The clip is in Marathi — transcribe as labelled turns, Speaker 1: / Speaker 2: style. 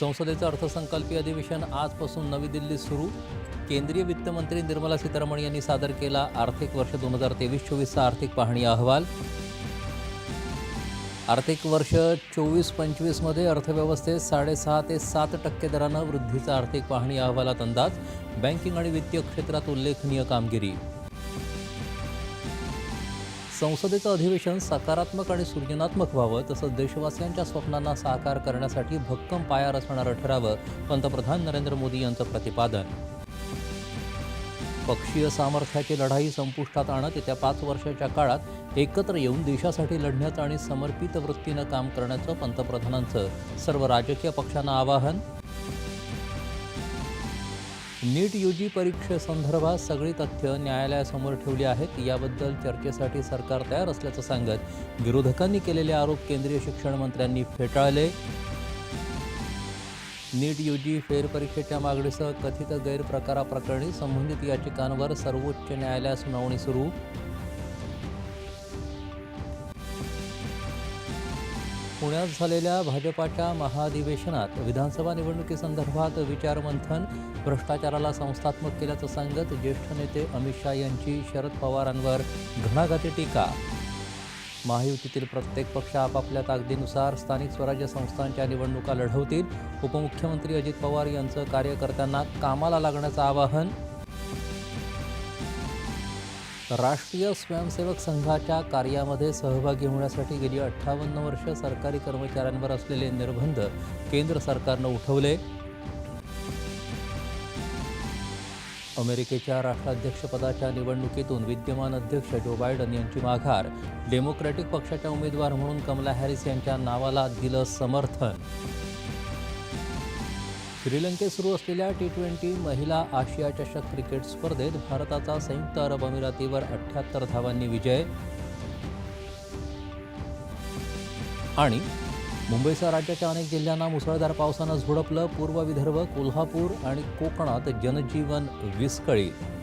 Speaker 1: संसदेचं अर्थसंकल्पीय अधिवेशन आजपासून नवी दिल्लीत सुरू. केंद्रीय वित्तमंत्री निर्मला सीतारामन यांनी सादर केला आर्थिक वर्ष दोन हजार तेवीस चोवीसचा आर्थिक पाहणी अहवाल. आर्थिक वर्ष चोवीस पंचवीसमध्ये अर्थव्यवस्थेत साडेसहा ते सात टक्के दरानं वृद्धीचा आर्थिक पाहणी अहवालात अंदाज. बँकिंग आणि वित्तीय क्षेत्रात उल्लेखनीय कामगिरी. संसदेचं अधिवेशन सकारात्मक आणि सृजनात्मक व्हावं तसंच देशवासियांच्या स्वप्नांना साकार करण्यासाठी भक्कम पाया रचणारं ठरावं पंतप्रधान नरेंद्र मोदी यांचं प्रतिपादन. पक्षीय सामर्थ्याची लढाई संपुष्टात आणत येत्या पाच वर्षाच्या काळात एकत्र येऊन देशासाठी लढण्याचं आणि समर्पित वृत्तीनं काम करण्याचं पंतप्रधानांचं सर्व राजकीय पक्षांना आवाहन नीट यू जी परीक्षेसंदर्भात सगळी तथ्य न्यायालयासमोर ठेवली आहेत. याबद्दल चर्चेसाठी सरकार तयार असल्याचं सांगत विरोधकांनी केलेले आरोप केंद्रीय शिक्षण मंत्र्यांनी फेटाळले. नीट यू जी फेरपरीक्षेच्या मागणीसह कथित गैरप्रकाराप्रकरणी संबंधित याचिकांवर सर्वोच्च न्यायालयात सुनावणी सुरू. पुण्यात झालेल्या भाजपाच्या महाधिवेशनात विधानसभा निवडणुकीसंदर्भात विचारमंथन भ्रष्टाचाराला संस्थात्मक केल्याचं सांगत ज्येष्ठ नेते अमित शहा यांची शरद पवारांवर घणाघाती टीका. महायुतीतील प्रत्येक पक्ष आपापल्या ताकदीनुसार स्थानिक स्वराज्य संस्थांच्या निवडणुका लढवतील. उपमुख्यमंत्री अजित पवार यांचं कार्यकर्त्यांना कामाला लागण्याचं आवाहन राष्ट्रीय स्वयंसेवक संघाच्या कार्यामध्ये सहभागी होण्यासाठी गेली अठ्ठावन्न वर्ष सरकारी कर्मचाऱ्यांवर असलेले निर्बंध केंद्र सरकारनं उठवले. अमेरिकेच्या राष्ट्राध्यक्षपदाच्या निवडणुकीतून विद्यमान अध्यक्ष जो बायडन यांची माघार डेमोक्रॅटिक पक्षाच्या उमेदवार म्हणून कमला हॅरिस यांच्या नावाला दिलं समर्थन. श्रीलंकेत सुरू असलेल्या टी ट्वेंटी महिला आशिया चषक क्रिकेट स्पर्धेत भारताचा संयुक्त अरब अमिरातीवर अठ्ठ्याहत्तर धावांनी विजय. आणि मुंबईसह राज्याच्या अनेक जिल्ह्यांना मुसळधार पावसानं झोडपलं पूर्व विदर्भ कोल्हापूर आणि कोकणात जनजीवन विस्कळीत.